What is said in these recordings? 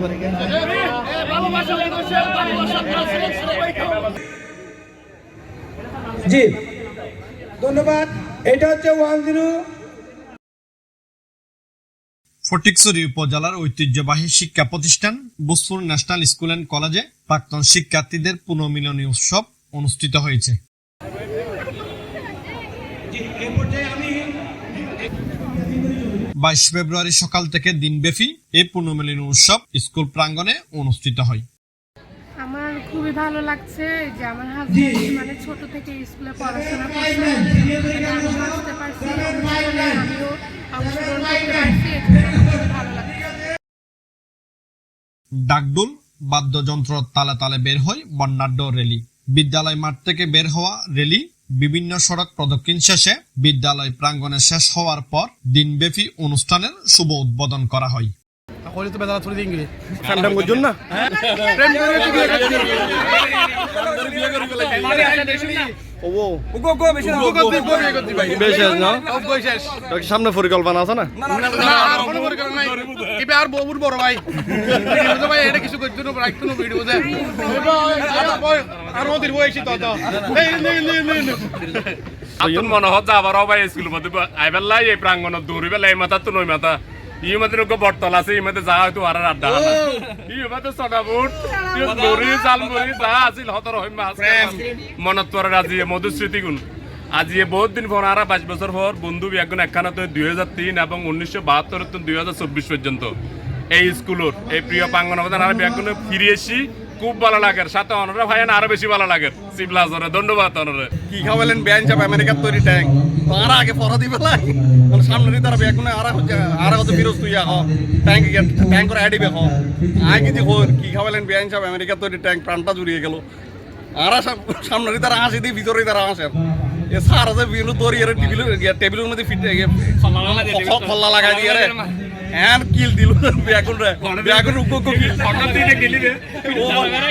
করে জি, ধন্যবাদ। এটা হচ্ছে ফটিকছড়ি উপজেলার ঐতিহ্যবাহী শিক্ষা প্রতিষ্ঠান বুসপুর ন্যাশনাল স্কুল অ্যান্ড কলেজে প্রাক্তন শিক্ষার্থীদের পুনর্মিলনী উৎসব অনুষ্ঠিত হয়েছে। বাইশ ফেব্রুয়ারি সকাল থেকে দিনব্যাপী এই পুনর্মিলনী উৎসব স্কুল প্রাঙ্গণে অনুষ্ঠিত হয়। আমার খুবই ভালো লাগছে যে আমার হাজবেন্ড মানে ছোট থেকে স্কুলে পড়াশোনা করছে। আসতে পারছি আমিও অংশগ্রহণ করতে পারছি এর জন্য আমার খুবই ভালো লাগছে। ডাকডুল বাদ্যযন্ত্র তালে তালে বের হয় বর্ণাঢ্য রেলি। বিদ্যালয় মাঠ থেকে বের হওয়া রেলি বিভিন্ন সড়ক প্রদক্ষিণ শেষে বিদ্যালয় প্রাঙ্গণে শেষ হওয়ার পর দিনব্যাপী অনুষ্ঠানের শুভ উদ্বোধন করা হয়। কইলে তো ছড়ি দিঙ্গি না? প্রেম করে তো বিয়ে বিয়ে সামনে পরিকল্পনা আছে না? আর বড় ভাই। ভাই এটা কিছু করছ না ভিডিও বয়সী তো আতুন মনে হচ্ছে আবার অবাই স্কুল মধ্যে আইবেলাই এই প্রাঙ্গণ এই মাথা মাথা। ই মধ্যে লোক বটতল আছে ই মধ্যে যা হয়তো আর আড্ডা ই মধ্যে দড়ি যা আছিল হতর মনত তোর আজি মধুস্মৃতি গুণ আজি এ বহুত দিন পর আর পাঁচ বছর পর বন্ধু বিয়াগুন একখানা তো দুই হাজার তিন এবং উনিশশো বাহাত্তর দুই হাজার চব্বিশ পর্যন্ত। এই স্কুলের এই প্রিয় প্রাঙ্গণ অবদান আর বিয়াগুনে ফিরে এসি। খুব ভালো লাগে সাথে অনরা ভাই আরও বেশি ভালো লাগে সিবলাজরে ধন্যবাদ অনরে। কি খাওয়ালেন? ব্যান চাপ আমেরিকার তৈরি ট্যাঙ্ক। তারা আগে পড়া দিবে লাই মানে সামনে দিয়ে তারা বেগুনে আর আর কত বিরোধ তুই আহ, ট্যাঙ্ক ট্যাঙ্ক করে আডিবে হ। আই কিছু হোর কি খাওয়ালেন? ব্যান চাপ আমেরিকার তৈরি ট্যাঙ্ক, প্রাণটা জুড়িয়ে গেল। আর সামনে দিয়ে তারা হাসি দিয়ে ভিতরে তারা হাসেন এ সার আছে বিভিন্ন দড়ি টেবিল টেবিলের মধ্যে ফিট খল্লা লাগাই দিয়ে হ্যাঁ কিল দিল।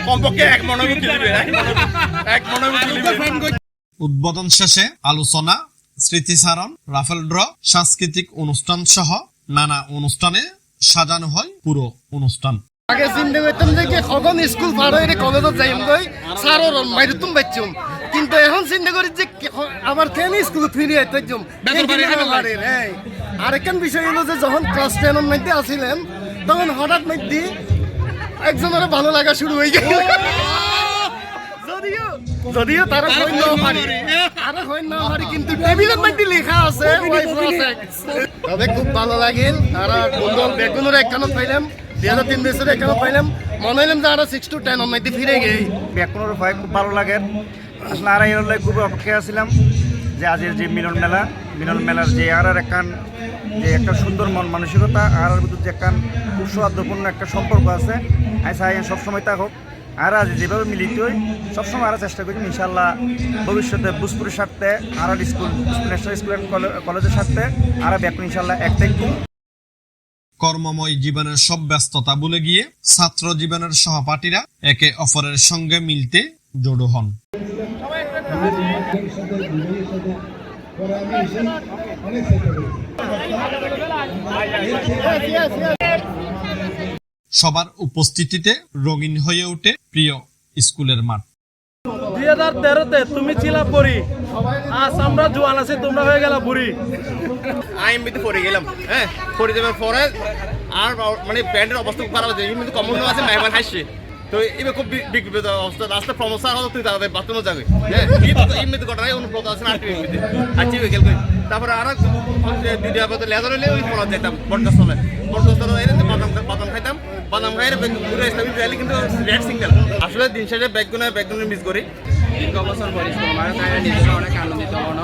উগ্র কিল মনে এক মনে- এক মনে উদ্বোধন শেষে আলোচনা স্মৃতিচারণ রাফেল ড্র সাংস্কৃতিক অনুষ্ঠান সহ নানা অনুষ্ঠানে সাজানো হয় পুরো অনুষ্ঠান। আগে চিন্তা করতাম যে কখন স্কুল পার হয়ে কলেজত যাইম গই স্যারর মাইরে তুম বাচ্চুম কিন্তু এখন চিন্তা করি যে আবার কেন স্কুল ফিরে আইতে যাম আরেকখান বিষয় হলো যে যখন ক্লাস টেনের মধ্যে আসিলেন তখন হঠাৎ মধ্যে একজনের ভালো লাগা শুরু হয়ে গেল। যদিও যদিও তারা হইন না পারি তারা হইন না পারি কিন্তু টেবিলের মধ্যে লেখা আছে তবে খুব ভালো লাগিল তারা বন্ধু বেগুনের একখানত পাইলাম দুই হাজার তিন বছর একখানত পাইলাম। মনে হইলাম যে আরও সিক্স টু টেন মধ্যে ফিরে গেই। ব্যাকুণের ভয় খুব ভালো লাগে। আসলে আর এর লাগে খুব অপেক্ষায় যে আজের যে মিলন মেলা, মিলন মেলার যে আর আর একখান যে একটা সুন্দর মন মানসিকতা আর আর ভিতর যে একখান খুব একটা সম্পর্ক আছে। আই চাই সবসময় তা হোক, আর আজ যেভাবে মিলিত হই সবসময় আরও চেষ্টা করি ইনশাল্লাহ ভবিষ্যতে বুসপুরের স্বার্থে আর আর স্কুল, ন্যাশনাল স্কুল অ্যান্ড কলেজের স্বার্থে আর ব্যাকুণ ইনশাল্লাহ একটাই কর্মময় জীবনের সব ব্যস্ততা ভুলে গিয়ে ছাত্র জীবনের সহপাঠীরা একে অপরের সঙ্গে মিলতে জড়ো হন। সবার উপস্থিতিতে রঙিন হয়ে ওঠে প্রিয় স্কুলের মাঠ। দুই হাজার তেরোতে তুমি ছিলা পরি আজ আমরা জোয়ান আছি তোমরা হয়ে গেলা বুড়ি। আমি এমনিতে পড়ে গেলাম হ্যাঁ পড়ে যাওয়ার পরে আর মানে ব্যান্ডের অবস্থা খুব খারাপ আছে এমনিতে কমন আছে মেহমান হাসছে তো এবার খুব বিকৃত অবস্থা। রাস্তা প্রমোশন হলো, তুই তাদের বাথরুমে যাবে। হ্যাঁ এমনিতে- ঘটনায় অনুপ্রত আছে না এমনিতে। আচ্ছা হয়ে গেল তারপরে আর দিদি আবার লেজার হলে ওই পড়া যেতাম বটগাছতলে বটগাছতলে এর বাদাম বাদাম খাইতাম। বাদাম খাই ঘুরে আসতাম কিন্তু রেড সিঙ্গেল আসলে দিন শেষে ব্যাগগুলো ব্যাগগুলো মিস করি। দীর্ঘ বছর পরে অনেক আনন্দিত মনে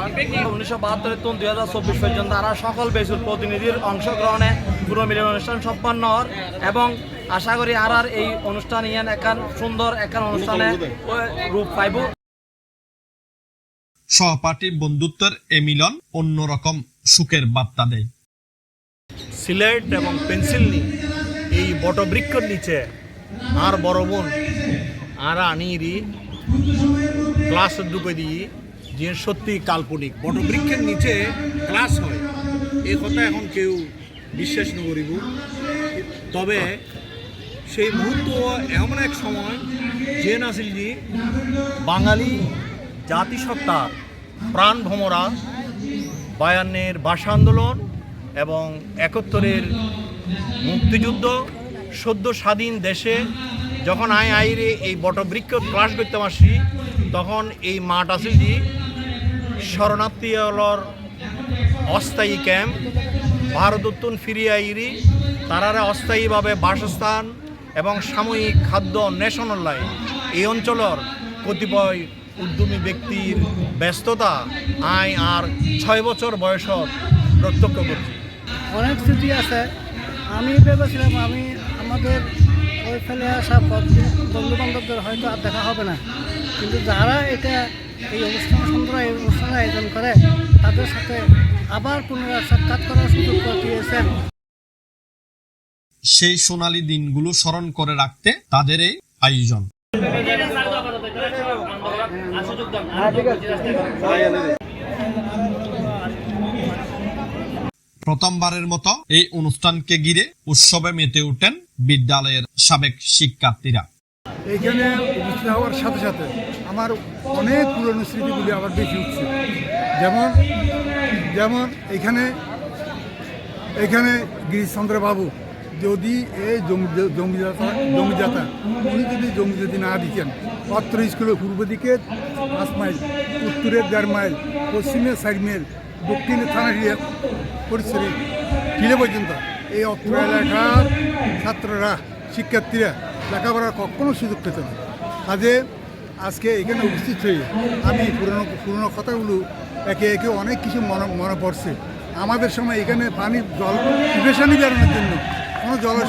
উনিশশো বাহাত্তরের তুন দুই হাজার চব্বিশ পর্যন্ত আর সকল বেসুর প্রতিনিধির অংশগ্রহণে পুরো মিলন অনুষ্ঠান সম্পন্ন এবং আশা করি আর আর এই অনুষ্ঠান ইয়ান একান সুন্দর একান অনুষ্ঠানে রূপ পাইব। সহপাঠী বন্ধুত্বের এ মিলন অন্যরকম সুখের বার্তা দেয়। সিলেট এবং পেন্সিল নিয়ে এই বটবৃক্ষর নিচে আর বড় বোন আর আনিরি ক্লাস দুপে দিয়ে যে সত্যি কাল্পনিক। বটবৃক্ষের নিচে ক্লাস হয়। এই কথা এখন কেউ বিশ্বাস নকরিব। তবে সেই মুহূর্ত এমন এক সময়, যে নাসিলজি বাঙালি জাতিসত্তার প্রাণ ভমরা বায়ান্নের ভাষা আন্দোলন এবং একাত্তরের মুক্তিযুদ্ধ, সদ্য স্বাধীন দেশে যখন আই আইরে এই বটবৃক্ষ ক্লাস করতে আসি, তখন এই মাঠ আছে যে শরণার্থী হলর অস্থায়ী ক্যাম্প ভারতোত্তন ফিরিয়ে আইরি, তারারা অস্থায়ীভাবে বাসস্থান এবং সাময়িক খাদ্য অন্বেষণ লাই এই অঞ্চলের কতিপয় উদ্যমী ব্যক্তির ব্যস্ততা আয় আর ছয় বছর বয়সত প্রত্যক্ষ করছি। অনেক স্মৃতি আছে। আমি ভেবেছিলাম আমি আমাদের ওই ফেলে আসা বন্ধু বান্ধবদের হয়তো আর দেখা হবে না। কিন্তু যারা এটা এই অনুষ্ঠান সুন্দর এই অনুষ্ঠানের আয়োজন করে তাদের সাথে আবার পুনরায় সাক্ষাৎ করার সুযোগ করে দিয়েছেন। সেই সোনালী দিনগুলো স্মরণ করে রাখতে তাদের এই আয়োজন। প্রথমবারের মতো এই অনুষ্ঠানকে ঘিরে উৎসবে মেতে ওঠেন বিদ্যালয়ের সাবেক শিক্ষার্থীরা। এইখানে উপস্থিত হওয়ার সাথে সাথে আমার অনেক পুরনো স্মৃতিগুলি আবার বেশি উঠছে। যেমন যেমন এখানে এখানে গিরিশচন্দ্র বাবু, যদি এই জমি- জমিদাতা জমিদাতা উনি যদি জমি যদি না দিতেন অত্র স্কুলের পূর্ব দিকে পাঁচ মাইল, উত্তরের দেড় মাইল, পশ্চিমে চার মাইল দক্ষিণে থানা পরিসরে ফিরে পর্যন্ত। এই অত্র এলাকার ছাত্ররা, শিক্ষার্থীরা লেখাপড়ার কখনো সুযোগ পেত না। কাজে আজকে এখানে উপস্থিত হয়ে আমি পুরনো পুরনো কথাগুলো একে একে অনেক কিছু মনে মনে পড়ছে। আমাদের সময় এখানে পানির জল পিপেশা নিবারণের জন্য কোনো জলের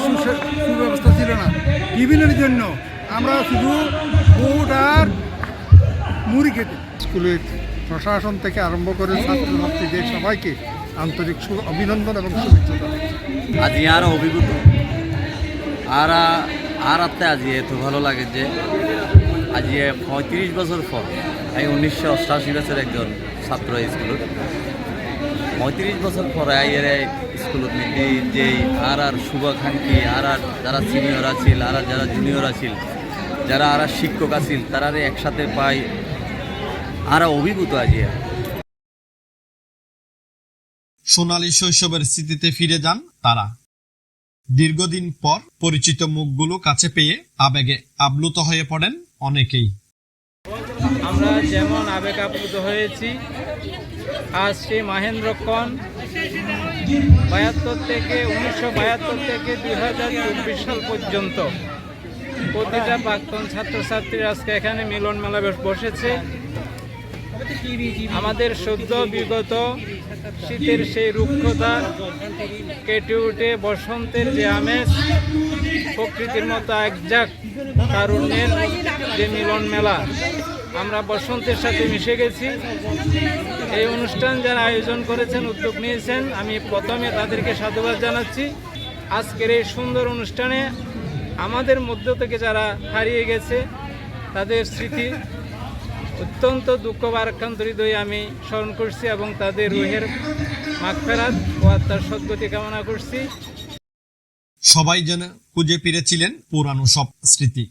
সুব্যবস্থা ছিল না। টিফিনের জন্য আমরা শুধু বুট আর মুড়ি খেতে। স্কুলের প্রশাসন থেকে আরম্ভ করে ছাত্রছাত্রীদের সবাইকে আন্তরিক অভিনন্দন এবং শুভেচ্ছা আজ আর অভিভূত। আর আর আত্মে আজ এত ভালো লাগে যে আজ পঁয়ত্রিশ বছর পর আমি উনিশশো অষ্টাশি বছর একজন ছাত্র এই স্কুলত। পঁয়ত্রিশ বছর পরে আইয়ের স্কুলত মধ্যে যেই আর আর শুভাকাঙ্ক্ষী আর আর যারা সিনিয়র আছিল আর যারা জুনিয়র আছিল, যারা আর শিক্ষক আছিল তারা একসাথে পাই আর অভিভূত আজ সোনালী শৈশবের স্মৃতিতে ফিরে যান তারা। দীর্ঘদিন পর পরিচিত মুখগুলো কাছে পেয়ে আবেগে আপ্লুত হয়ে পড়েন অনেকেই। আমরা যেমন আবেগ আপ্লুত হয়েছি আজ সেই মাহেন্দ্রক্ষণ বাহাত্তর থেকে উনিশশো বাহাত্তর থেকে দুই হাজার চব্বিশ সাল পর্যন্ত প্রতিটা প্রাক্তন ছাত্রছাত্রীরা আজকে এখানে মিলন মেলা বসেছে। আমাদের সদ্য বিগত শীতের সেই রুক্ষতা কেটে উঠে বসন্তের যে আমেজ, প্রকৃতির মতো একজাক তারুণ্যের যে মিলন মেলা। আমরা বসন্তের সাথে মিশে গেছি। এই অনুষ্ঠান যারা আয়োজন করেছেন, উদ্যোগ নিয়েছেন, আমি প্রথমে তাদেরকে সাধুবাদ জানাচ্ছি। আজকের এই সুন্দর অনুষ্ঠানে আমাদের মধ্য থেকে যারা হারিয়ে গেছে, তাদের স্মৃতি অত্যন্ত দুঃখ বা আক্রান্তরিত হয়ে আমি স্মরণ করছি এবং তাদের রুহের মাগফেরাত ও আত্মার সদ্গতি কামনা করছি। সবাই যেন খুঁজে ফিরেছিলেন পুরানো সব স্মৃতি।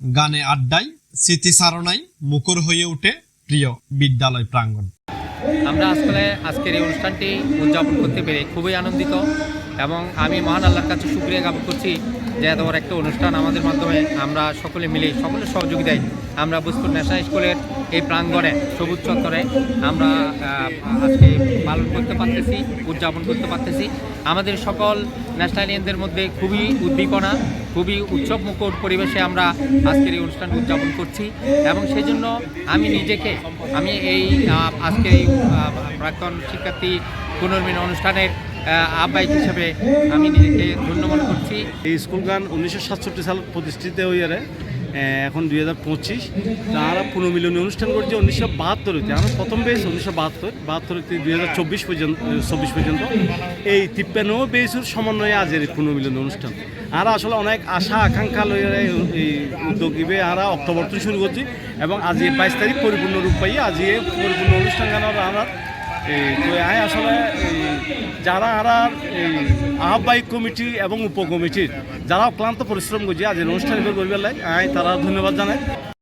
গানে আড্ডায় স্মৃতিচারণায় মুখর হয়ে ওঠে প্রিয় বিদ্যালয় প্রাঙ্গণ। আমরা আসলে আজকের এই অনুষ্ঠানটি উদযাপন করতে পেরে খুবই আনন্দিত এবং আমি মহান আল্লাহর কাছে শুক্রিয়া জ্ঞাপন করছি যে এত বড় একটা অনুষ্ঠান আমাদের মাধ্যমে আমরা সকলে মিলে সকলের সহযোগিতায় আমরা বুঝপুর ন্যাশনাল স্কুলের এই প্রাঙ্গণে, সবুজ চত্বরে আমরা আজকে পালন করতে পারতেছি, উদযাপন করতে পারতেছি। আমাদের সকল ন্যাশনালিয়ানদের মধ্যে খুবই উদ্দীপনা, খুবই উৎসব মুখর পরিবেশে আমরা আজকের এই অনুষ্ঠান উদযাপন করছি। এবং সেই জন্য আমি নিজেকে, আমি এই আজকের এই প্রাক্তন শিক্ষার্থী পুনর্মিলন অনুষ্ঠানের আহ্বায়ক হিসেবে আমি নিজেকে ধন্য মনে করছি। এই স্কুল গান উনিশশো সাতষট্টি সাল প্রতিষ্ঠিত হইয়ারে এখন দুই হাজার পঁচিশ। তারা পুনর্মিলনী অনুষ্ঠান করছে উনিশশো বাহাত্তর হইতে। আমরা প্রথম পেয়েছি উনিশশো বাহাত্তর বাহাত্তর হইতে দুই হাজার চব্বিশ পর্যন্ত চব্বিশ পর্যন্ত। এই তিপ্পান্ন বেসুর সমন্বয়ে আজের এই পুনর্মিলনী অনুষ্ঠান। আর আসলে অনেক আশা, আকাঙ্ক্ষা লইয়া এই উদ্যোগ দিবে আমরা অক্টোবর থেকে শুরু করছি এবং আজ বাইশ তারিখ পরিপূর্ণ রূপ পাই আজ পরিপূর্ণ অনুষ্ঠান আমরা তো আয় আসলে যারা আর এই আহ্বায়ক কমিটি এবং উপকমিটির যারা ক্লান্ত পরিশ্রম করছে আজ অনুষ্ঠান করবে তারা ধন্যবাদ জানাই